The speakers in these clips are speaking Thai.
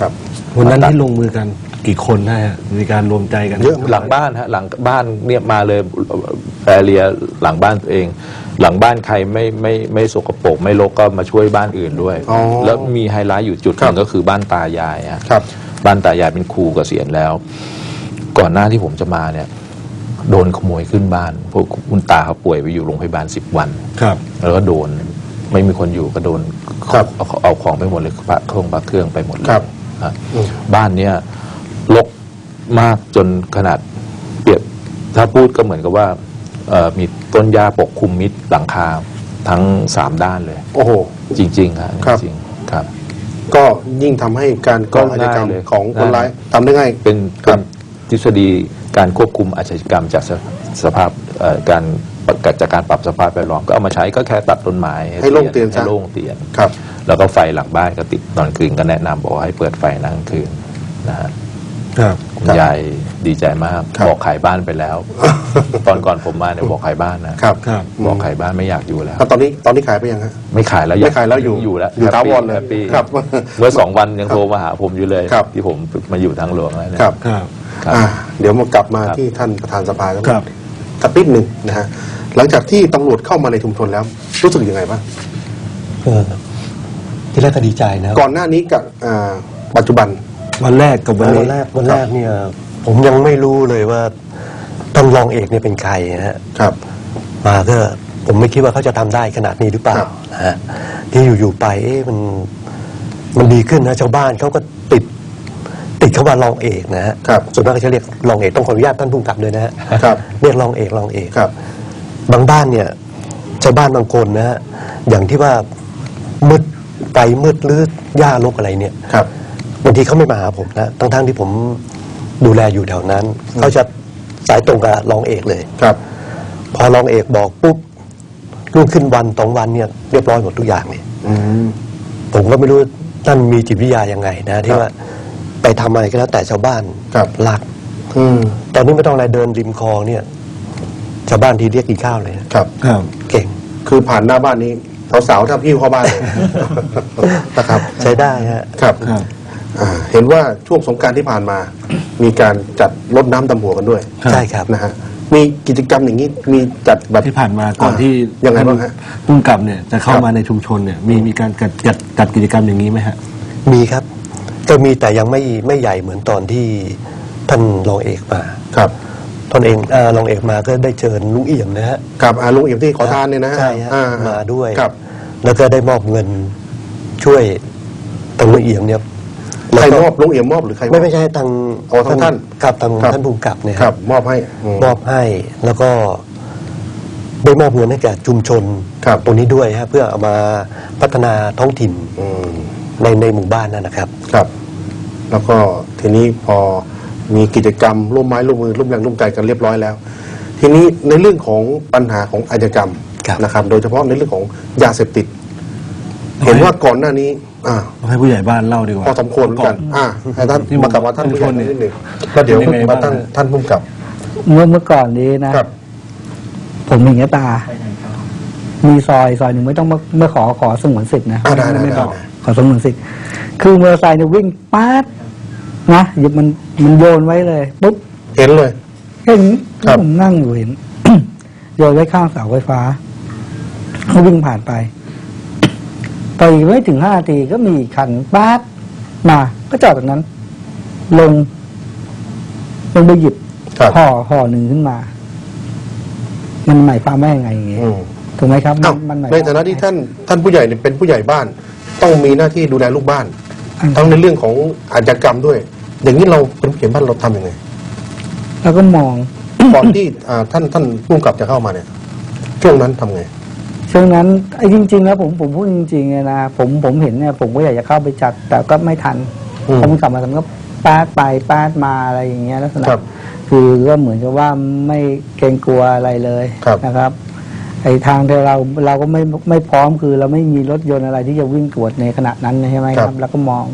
ครับวันนั้นที่ลงมือกันกี่คนได้ฮะมีการรวมใจกันเยอะไหมหลังบ้านฮะหลังบ้านเนี่ยมาเลยแอเรียหลังบ้านตัวเอง หลังบ้านใครไม่ไม่ไม่สกปรกไม่รกก็มาช่วยบ้านอื่นด้วยอ๋อแล้วมีไฮไลท์อยู่จุดหครันึ่บงก็คือบ้านตายายฮะครับบ้านตายายเป็นครูเกษียณแล้ว ก่อนหน้าที่ผมจะมาเนี่ย โดนขโมยขึ้นบ้านเพราะคุณตาเขาป่วยไปอยู่โรงพยาบาลสิบวันครับ แล้วก็โดนไม่มีคนอยู่ก็โดนครับเอาเอาเอาของไปหมดเลยพระเครื่องพระเครื่องไปหมดเลยครับ ฮะอืมบ้านเนี้ยรกมากจนขนาดเปรียบถ้าพูดก็เหมือนกับว่าเอ่อมีต้นหญ้าปกคลุมมิดหลังคาทั้งสามด้านเลย โอ้โห จริงๆครับครับ จริงๆครับ ก็ยิ่งทำให้การก่ออาชญากรรมก็ง่ายเลยของคนร้ายง่ายทำได้ง่าย เป็นครัเป็บ นทฤษฎีการควบคุมอาชญากรรมจากสสภาพเอ่อการจากการปรับสภาพแวดล้อมก็เอามาใช้ก็แค่ตัดต้นไม้ให้โล่งเตียนซะ ให้โล่งเตียน ครับ แล้วก็ไฟหลังบ้านก็ติดตอนคืนก็แนะนำบอกว่าให้เปิดไฟนั่งคืนนะฮะครับคุณครับยายดีใจมากครับบอกขายบ้านไปแล้ว ตอนก่อนผมมาเนี่ยบอกขายบ้านนะครับครับบอกขายบ้านไม่อยากอยู่แล้วแล้วตอนนี้ตอนนี้ขายไปยังฮะ ไม่ขายแล้วไม่ขายแล้วอยู่อยู่แล้วอยู่ถาวรเลยแฮปปี้ครับเมื่อสองวันยังโทรมาหาผมอยู่เลย ครับ ที่ผมมาอยู่ทางหลวงแล้วเนี่ยครับ ครับ ครับ อ่าเดี๋ยวมากลับมาครับที่ท่านประธานสภาแล้วครับ สักนิดหนึ่งนะฮะหลังจากที่ตำรวจเข้ามาในชุมชนแล้ว รู้สึกยังไงบ้างเออ ที่แรกก็ดีใจนะก่อนหน้านี้กับอ่าปัจจุบัน วันแรกกับวันวันนี้แรกวันแรกเนี่ย ผมยังไม่รู้เลยว่าท่านรองเอกเนี่ยเป็นใครนะฮะครับมาก็ผมไม่คิดว่าเขาจะทำได้ขนาดนี้หรือเปล่าครับ นะฮะที่อยู่ๆไปเอ๊ะมันมันดีขึ้นนะชาวบ้านเขาก็ติด ติดเขาว่ารองเอกนะฮะครับส่วนมากก็จะเรียกรองเอกต้องขออนุญาตท่านผู้กำกับด้วยนะฮะครับ เรียกรองเอกรองเอก ครับ บางบ้านเนี่ยชาวบ้านบางคนนะฮะอย่างที่ว่ามืด ไฟมืดหรือหญ้ารกอะไรเนี่ยครับ บางทีเขาไม่มาหาผมนะทั้งๆที่ผมดูแลอยู่แถวนั้นเขาจะสายตรงกับรองเอกเลย ครับ พอรองเอกบอกปุ๊บรุ่งขึ้นวันสองวันเนี่ยเรียบร้อยหมดทุกอย่างเนี่ยอืม ผมก็ไม่รู้ท่านมีจิตวิทยายังไงนะ ที่ครับว่าไปทำอะไรก็แล้วแต่ชาวบ้านครับ รัก อืมตอนนี้ไม่ต้องอะไรเดินริมคลองเนี่ย ชาวบ้านทีเรียกกินข้าวเลยนะครับ ครับ เก่ง คือผ่านหน้าบ้านนี้ สาวๆถ้าพี่เข้าบ้านเลยนะครับใช้ได้ฮะครับครับอ่าเห็นว่าช่วงสงกรารที่ผ่านมา มีการจัดรดน้ำดำหัวกันด้วยครับใช่ครับ นะฮะมีกิจกรรมอย่างนี้มีจัดแบบ ที่ผ่านมาก่อนที่ยังไงบ้างฮะพุ่งกับเนี่ยจะเข้าครับ มาในชุมชนเนี่ยมีมีการจัดจัดจัดกิจกรรมอย่างนี้ไหมฮะ มีครับก็มีแต่ยังไม่ไม่ใหญ่เหมือนตอนที่ท่านรองเอกมา ครับ ท่านเองเอ่อรองเอกมาก็ได้เชิญลุงเอี่ยมนะฮะกับอาลุงเอี่ยมที่ขอทานเนี่ยนะฮะใช่ฮะอ่มาด้วย ครับแล้วก็ได้มอบเงินช่วยทางลุงเอี่ยมเนี่ยใครแล้วมก็อบลุงเอี่ยมมอบหรือใครมอบ ไม่ไม่ใช่ทางอ๋อทางท่านครับทางครับท่านภูมิกับเนี่ยครับ มอบให้อืม มอบให้แล้วก็ได้มอบเงินให้แก่ชุมชนครับ ตรงนี้ด้วยฮะเพื่อเอามาพัฒนาท้องถิ่นอืมในในหมู่บ้านนั่นนะครับ ครับ แล้วก็ทีนี้พอ มีกิจกรรมร่วมไม้ร่วมมือร่วมแรงร่วมใจกันเรียบร้อยแล้ว ทีนี้ในเรื่องของปัญหาของอาชญากรรมครับนะครับ โดยเฉพาะในเรื่องของยาเสพติด เห็นว่าก่อนหน้านี้อ่าต้องให้ผู้ใหญ่บ้านเล่าดีกว่าพอสมควรเหมือนกันอ่าให้ท่านที่มากลับมาท่านผู้ใหญ่ชุมชนเนี่ยนิดหนึ่งแล้วเดี๋ยวเป็นยังไงมาบ้างตั้งท่านผู้กำกับ เมื่อเมื่อก่อนนี้นะครับผมมีเงี้ยตา มีซอยซอยหนึ่งไม่ต้องมาเมื่อขอขอสงวนสิทธิ์นะอ่าได้ได้ไม่ได้บอกได้ขอสงวนสิทธิ์คือมอเตอร์ไซค์เนี่ยวิ่งป๊าด นะหยิบมันมันโยนไว้เลยปุ๊บเห็นเลยเห็นครับ ผมนั่งอยู่เห็น โยนไว้ข้างเสาไฟฟ้าเขาวิ่งผ่านไปไปไม่ถึงห้านาทีก็มีอีกคันป๊าดมา ก็จอดตรงนั้น ลง ลงไปหยิบครับ ห่อห่อหนึ่งขึ้นมา มันหมายความว่ายังไงอย่างเงี้ยอืมถูกไหมครับอ้าวมันหมายในฐานะที่ท่านท่านผู้ใหญ่เนี่ยเป็นผู้ใหญ่บ้าน ต้องมีหน้าที่ดูแลลูกบ้านอัน ทั้งในเรื่องของอาชญากรรมด้วย อย่างนี้เราเป็นผู้ใหญ่บ้านเราทำยังไงแล้วก็มองก่อนที่อ่าท่านท่านผู้กำกับจะเข้ามาเนี่ย ช่วงนั้นทำไงช่วงนั้นไอ้จริง ๆ แล้วผมผมพูดจริงๆเลยนะผมผมเห็นเนี่ยผมก็อยากจะเข้าไปจัด แต่ก็ไม่ทันอืมผมกลับมาทำก็ปาดไปปาดมาอะไรอย่างเงี้ยลักษณะครับคือก็เหมือนกับว่าไม่เกรงกลัวอะไรเลยครับนะครับ ไอ้ทางที่เราเราก็ไม่ไม่พร้อมคือ เราไม่มีรถยนต์อะไรที่จะวิ่งตรวจในขณะนั้นใช่ไหมครับแล้วก็มอง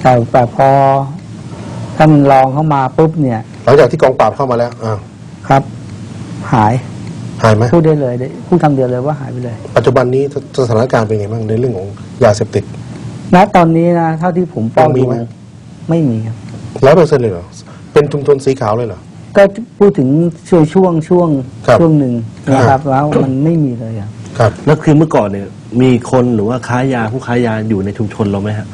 แต่แต่พอท่านรองเข้ามาปุ๊บเนี่ยหลังจากที่กองปราบเข้ามาแล้วอ่าครับ หายหายไหมพูดได้เลยได้พูดคำเดียวเลยว่าหายไปเลย ปัจจุบันนี้สถานการณ์เป็นไงบ้างในเรื่องของยาเสพติดณตอนนี้นะเท่าที่ผมเฝ้ายังมีดูไหมไม่มีครับร้อยเปอร์เซ็นต์เลยเหรอเป็นชุมชนสีขาวเลยเหรอ ก็พูดถึงช่วงช่วงช่วงครับช่วงหนึ่งนะครับแล้วมันไม่มีเลยครับ ครับ แล้วคือเมื่อก่อนเนี่ยมีคนหรือว่าค้ายาผู้ค้ายาอยู่ในชุมชนเราไหมฮะ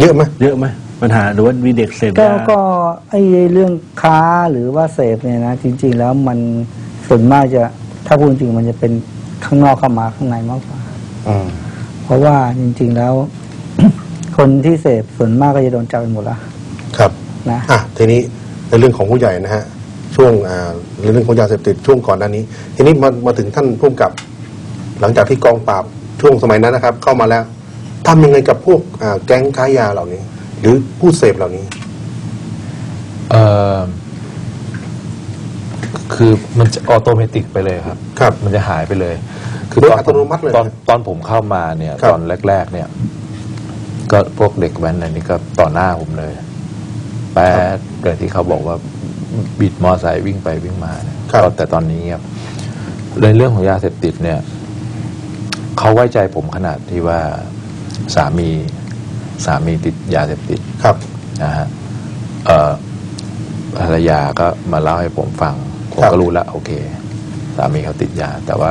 เยอะไหมเยอะไหมปัญหาหรือว่ามีเด็กเสพก็ยา ก็ไอ้เรื่องค้าหรือว่าเสพเนี่ยนะ จริง ๆ แล้วมันส่วนมากจะถ้าพูดจริงมันจะเป็นข้างนอกเข้ามาข้างในมากกว่า อืมเพราะว่าจริง ๆแล้ว คนที่เสพส่วนมากก็จะโดนจับไปหมดแล้วครับ นะ อะทีนี้ในเรื่องของผู้ใหญ่นะฮะ ช่วงอ่าในเรื่องของยาเสพติดช่วงก่อนหน้านี้ ทีนี้มามาถึงท่านผู้กำกับ หลังจากที่กองปราบช่วงสมัยนั้นนะครับ เข้ามาแล้วทำยังไงกับพวกอ่าแก๊งค้ายาเหล่านี้ หรือผู้เสพเหล่านี้เอ่อคือมันจะออโตเมติกไปเลยครับครับ มันจะหายไปเลยโดยอัตโนมัติเลยตอนตอนผมเข้ามาเนี่ยครับตอนแรก ๆ เนี่ย ก็พวกเด็กแว้นอันนี้ก็ต่อหน้าผมเลยแป๊ดเลยที่เขาบอกว่า บิดมอไซค์วิ่งไปวิ่งมาเนี่ยครับ แต่ตอนนี้ครับในเรื่องของยาเสพติดเนี่ยเขาไว้ใจผมขนาดที่ว่าสามีสามีติดยาเสพติด ครับ นะฮะเอ่อภรรยาก็มาเล่าให้ผมฟัง ผมครับก็รู้แล้วโอเค สามีเขาติดยา แต่ว่า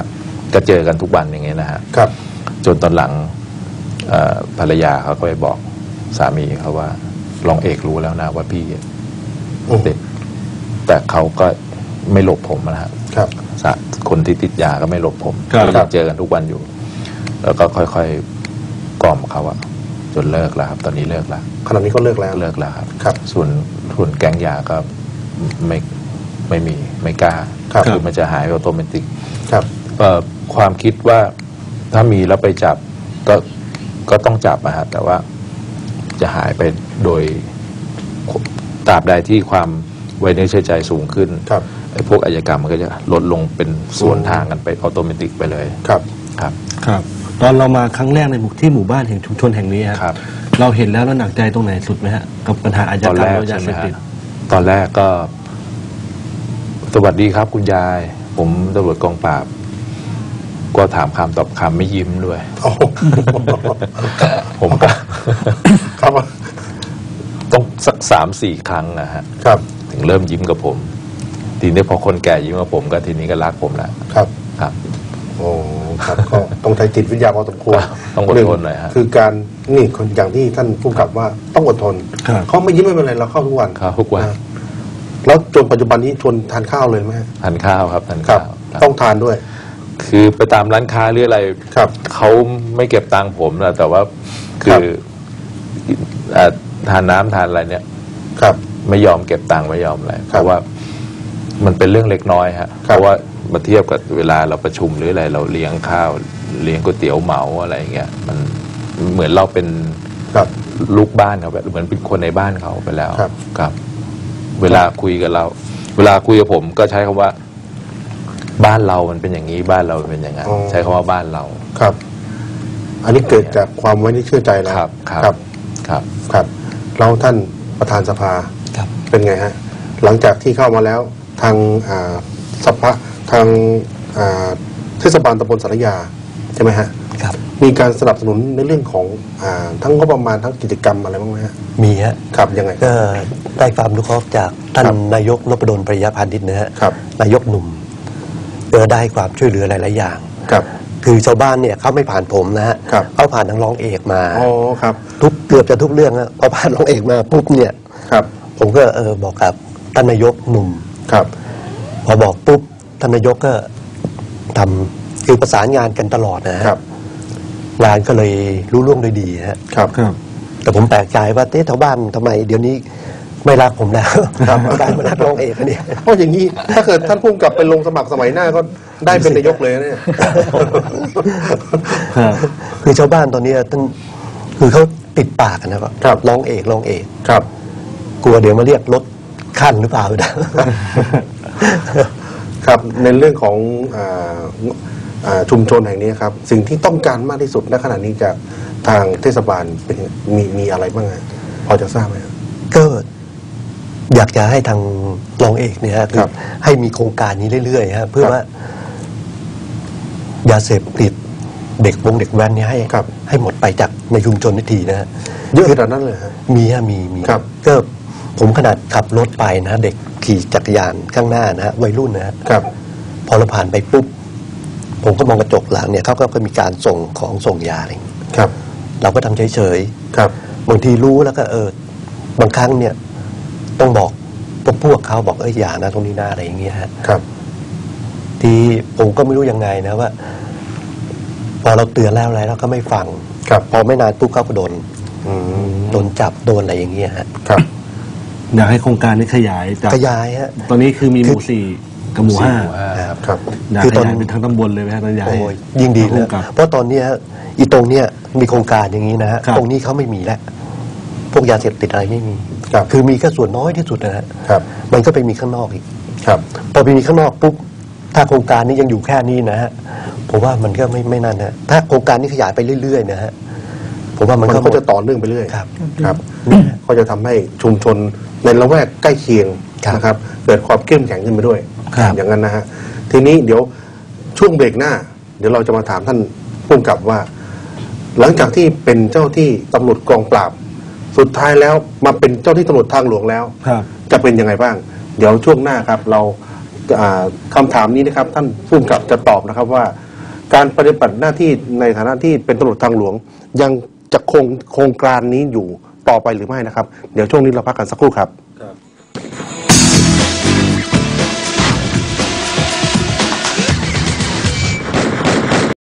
ก็เจอกันทุกวันอย่างเงี้ยนะฮะ ครับ จนตอนหลังเอ่อภรรยาเขาก็ไปบอกสามีเขาว่า ลองเอกรู้แล้วนะว่าพี่อืม ติด แต่เขาก็ไม่หลบผมนะฮะครับสะคนที่ติดยาก็ไม่หลบผมครับ ก็ยังเจอกันทุกวันอยู่ แล้วก็ค่อยๆกล่อมเขาอะจนเลิกแล้วครับ ตอนนี้เลิกแล้วขณะนี้ก็เลิกแล้ว เลิกแล้วครับ ครับ ส่วนส่วนแก๊งยาก็ไม่ไม่มีไม่กล้าครับ อมันจะหายออโตเมติกครับ เอ่อความคิดว่าถ้ามีแล้วไปจับก็ก็ต้องจับนะฮะแต่ว่าจะหายไปโดยตราบใดที่ความ ไว้เนื้อเชื่อใจสูงขึ้นครับไอ้พวกอายกรรมมันก็จะลดลงเป็นส่วนทางกันไปออโตเมติกไปเลยครับครับ ครับ ตอนเรามาครั้งแรกในหมู่ที่หมู่บ้านแห่งชุมชนแห่งนี้ฮะครับ เราเห็นแล้วเราหนักใจตรงไหนสุดไหมฮะกับปัญหาอาชตญาอนกรรแรมกและยาใช่ไหเสมพฮะติดตอนแรกก็ สวัสดีครับคุณยาย ผมตำรวจกองปราบ ก็ถามคำตอบคำไม่ยิ้มด้วยโอ้โหผมก็ครับต้องสักสามสี่ครั้งนะฮะครับถึง เริ่มยิ้มกับผม ทีนี้พอคนแก่ยิ้มกับผมก็ทีนี้ก็รักผมแล้วครับครับ โอ้ครับก็ต้องใช้จิตวิทยาพอสมควรต้องอดทนหน่อยฮะคือการนี่คนอย่างที่ท่านผู้กำกับว่าต้องอดทนครับเขาไม่ยิ้มไม่เป็นไรเราเข้าทุกวันเข้าทุกวันะแล้วจนปัจจุบันนี้ชวนทานข้าวเลยไหมฮะทานข้าวครับทานครับข้าวครับต้องทานด้วย คือไปตามร้านค้าหรืออะไรครับเขาไม่เก็บตังค์ผมนะแต่ว่าคืครัอบเอ่อทานน้ำทานอะไรเนี่ย ครับ ไม่ยอมเก็บตังค์ไม่ยอมอะไรคเพรับราะว่ามันเป็นเรื่องเล็กน้อยฮะครับเพราะว่ามาเทียบกับเวลาเราประชุมหรืออะไรเราเลี้ยงข้าวเลี้ยงก๋วยเตี๋ยวเหมาอะไรอย่างเงี้ยมันเหมือนเราเป็นครับลูกบ้านเขาแบบเหมือนเป็นคนในบ้านเขาไปแล้วครับครับ เวลาคุยกับเรา เวลาคุยกับผมก็ใช้คำว่า บ้านเรามันเป็นอย่างนี้บ้านเราเป็นอย่างนั้นอ๋อใช้คำว่าบ้านเราครับ อันนี้เกิดจากความไว้เนื้อเชื่อใจแล้วครับ ครับ ครับ ครับครับแล้วท่านประธานสภา ครับเป็นไงฮะหลังจากที่เข้ามาแล้วทางอ่าสภาทางอ่าเทศบาลตำบลสารยาใช่ไหมฮะครับมีการสนับสนุนในเรื่องของอาทั้งงบประมาณทั้งกิจกรรมอะไรบ้างไหมฮะมีฮะครับยังไงก็ได้ความรู้เคราะห์จากท่านครับนายกนพดลปริยพานิชนะฮะครับนายกหนุ่มก็ได้ความช่วยเหลือหลาย ๆ อย่างครับคือชาวบ้านเนี่ยเขาไม่ผ่านผมนะฮะครับเขาผ่านทางรองเอกมาอ๋อครับทุกเกือบจะทุกเรื่องฮะพอผ่านรองเอกมาปุ๊บเนี่ยครับ ผมก็เออบอกกับท่านนายกหนุ่ม ครับ พอบอกปุ๊บท่านนายกก็ทำคือประสานงานกันตลอดนะฮะครับ งานก็เลยรู้ล่วงโดยดีฮะ ครับ ครับ แต่ผมแปลกใจว่าเต้ชาวบ้านทำไม เดี๋ยวนี้ไม่รักผมแล้วครับได้มารักรองเอกแล้วเนี่ย เพราะอย่างนี้ถ้าเกิดท่านพุ่งกลับไปลงสมัครสมัยหน้าก็ได้เป็นนายกเลยนะเนี่ย ครับ คือชาวบ้านตอนนี้ท่านคือเขาติดปากกันนะครับครับรองเอกรองเอก ครับ กลัวเดี๋ยวมาเรียกรถขั้นหรือเปล่านะ ครับในเรื่องของอาอ่าชุมชนแห่งนี้ครับ สิ่งที่ต้องการมากที่สุดณขณะนี้จากทางเทศบาลเป็นมีมีอะไรบ้างฮะพอจะทราบไหมครับ ก็อยากจะให้ทางรองเอกเนี่ยฮะคือครับให้มีโครงการนี้เรื่อยๆฮะเพื่อครับว่ายาเสพติดเด็กวงเด็กแว้นเนี่ยให้ครับ ให้หมดไปจากในชุมชนนาทีนะฮะเยอะขนาดนั้นเลยฮะ มีฮะมีมีครับ ก็ ผมขนาดขับรถไปนะเด็กขี่จักรยานข้างหน้านะฮะวัยรุ่นนะฮะครับ พอเราผ่านไปปุ๊บผมก็มองกระจกหลังเนี่ยเขาก็ก็มีการส่งของส่งยาอะไรอย่างเงี้ยครับ เราก็ทำเฉยครับ ๆบางทีรู้แล้วก็เออบางครั้งเนี่ยต้องบอกพวกพวกเขาบอกเอ้ยอย่านะตรงนี้นะอะไรอย่างเงี้ยฮะ ครับ ที่ผมก็ไม่รู้ยังไงนะว่า พอเราเตือนแล้วอะไรแล้วก็ไม่ฟังครับ พอไม่นานปุ๊บเขาก็โดนอืมโดนจับโดนอะไรอย่างเงี้ยฮะครับ อยากให้โครงการนี้ขยายจากขยายฮะ ตอนนี้คือมีหมู่คือสี่กับหมู่ห้าครับครับอยากคือขตอน ยายเป็นทั้งตำบลเลยไหมฮะตอนยายโอ้ยยิ่งดีเลเลยย กับ เพราะตอนเนี้ยอีตรงเนี้ยมีโครงการอย่างนี้นะฮะครับ ตรงนี้เขาไม่มีแล้วพวกยาเสพติดอะไรไม่มีครับคือมีแค่ส่วนน้อยที่สุดนะฮะครับมันก็ไปมีข้างนอกอีก ครับ พอไปมีข้างนอกปุ๊บถ้าโครงการนี้ยังอยู่แค่นี้นะฮะผมว่ามันก็ไม่ไม่นั่นนะถ้าโครงการนี้ขยายไปเรื่อยๆนะฮะ ผมว่ามันมันก็ก็จะต่อเนื่องไปเรื่อยครับครับก็จะทำให้ชุมชนในละแวกใกล้เคียงครับนะครับเกิดความเข้มแข็งขึ้นไปด้วยครับอย่างนั้นนะฮะทีนี้เดี๋ยวช่วงเบรกหน้า เดี๋ยวเราจะมาถามท่านผู้กำกับว่า หลังจากที่เป็นเจ้าที่ตำรวจกองปราบ สุดท้ายแล้วมาเป็นเจ้าที่ตำรวจทางหลวงแล้วครับจะเป็นยังไงบ้าง เดี๋ยวช่วงหน้าครับ เราอ่าคำถามนี้นะครับ ท่านผู้กำกับจะตอบนะครับว่า การปฏิบัติหน้าที่ในฐานะที่เป็นตำรวจทางหลวงยัง จะคงโครงการนี้อยู่ต่อไปหรือไม่นะครับ เดี๋ยวช่วงนี้เราพักกันสักครู่ครับ